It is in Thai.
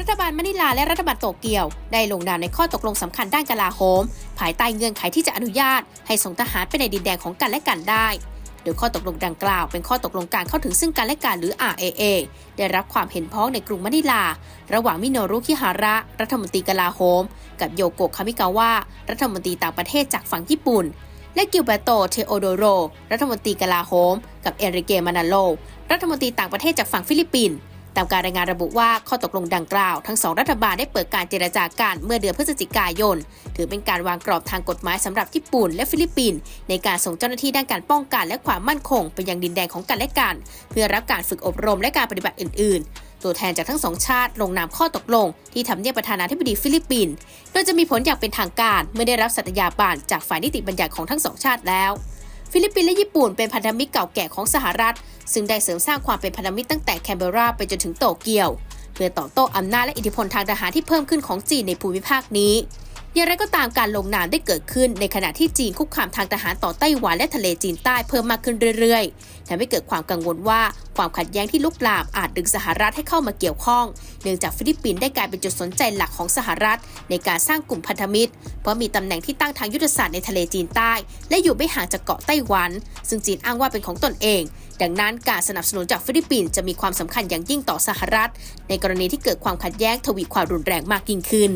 รัฐบาลมะนิลาและรัฐบาลโตเกียว ได้ลงนามในข้อตกลงสำคัญด้านกลาโหม ภายใต้เงื่อนไขที่จะอนุญาต ให้ส่งทหารไปในดินแดนของกันและกันได้ โดยข้อตกลงดังกล่าว เป็นข้อตกลงการเข้าถึงซึ่งกันและกันหรือ RAA ได้รับความเห็นพ้องในกรุงมะนิลา ระหว่างมิโนรุคิฮาระ รัฐมนตรีกลาโหม กับโยโกะคามิกาวะรัฐมนตรีต่างประเทศจากฝั่งญี่ปุ่น และกิลเบโตเทโอโดโร รัฐมนตรีกลาโหม กับเอริเกมานาโล รัฐมนตรีต่างประเทศจากฝั่งฟิลิปปินส์ ตามการรายงานระบุว่าข้อตกลงดังกล่าว ทั้งสองรัฐบาลได้เปิดการเจรจาการเมื่อเดือนพฤศจิกายน ถือเป็นการวางกรอบทางกฎหมายสำหรับญี่ปุ่นและฟิลิปปินส์ในการส่งเจ้าหน้าที่ด้านการป้องกันและความมั่นคงไปยังดินแดนของกันและกัน เพื่อรับการฝึกอบรมและการปฏิบัติอื่น ๆ ตัวแทนจากทั้งสองชาติลงนามข้อตกลง ที่ทำเนียบประธานาธิบดีฟิลิปปินส์โดยจะมีผลอย่างเป็นทางการ เมื่อได้รับสัตยาบันจากฝ่ายนิติบัญญัติของทั้งสองชาติแล้ว ฟิลิปปินส์และญี่ปุ่นเป็นพันธมิตรเก่าแก่ของสหรัฐ ซึ่งได้เสริมสร้างความเป็นพันธมิตรตั้งแต่แคนเบราไปจนถึงโตเกียว เพื่อต่อโต้อำนาจและอิทธิพลทางทหารที่เพิ่มขึ้นของจีนในภูมิภาคนี้ อย่างไรก็ตามการลงนามได้เกิดขึ้นในขณะที่จีนคุกคามทางทหารต่อไต้หวันและทะเลจีนใต้เพิ่มมากขึ้นเรื่อยๆทำให้เกิดความกังวลว่าความขัดแย้งที่ลุกลามอาจดึงสหรัฐให้เข้ามาเกี่ยวข้อง เนื่องจากฟิลิปปินส์ได้กลายเป็นจุดสนใจหลักของสหรัฐ ในการสร้างกลุ่มพันธมิตร เพราะมีตำแหน่งที่ตั้งทางยุทธศาสตร์ในทะเลจีนใต้ และอยู่ไม่ห่างจากเกาะไต้หวัน ซึ่งจีนอ้างว่าเป็นของตนเอง ดังนั้นการสนับสนุนจากฟิลิปปินส์จะมีความสำคัญอย่างยิ่งต่อสหรัฐ ในกรณีที่เกิดความขัดแย้งทวีความรุนแรงมากยิ่งขึ้น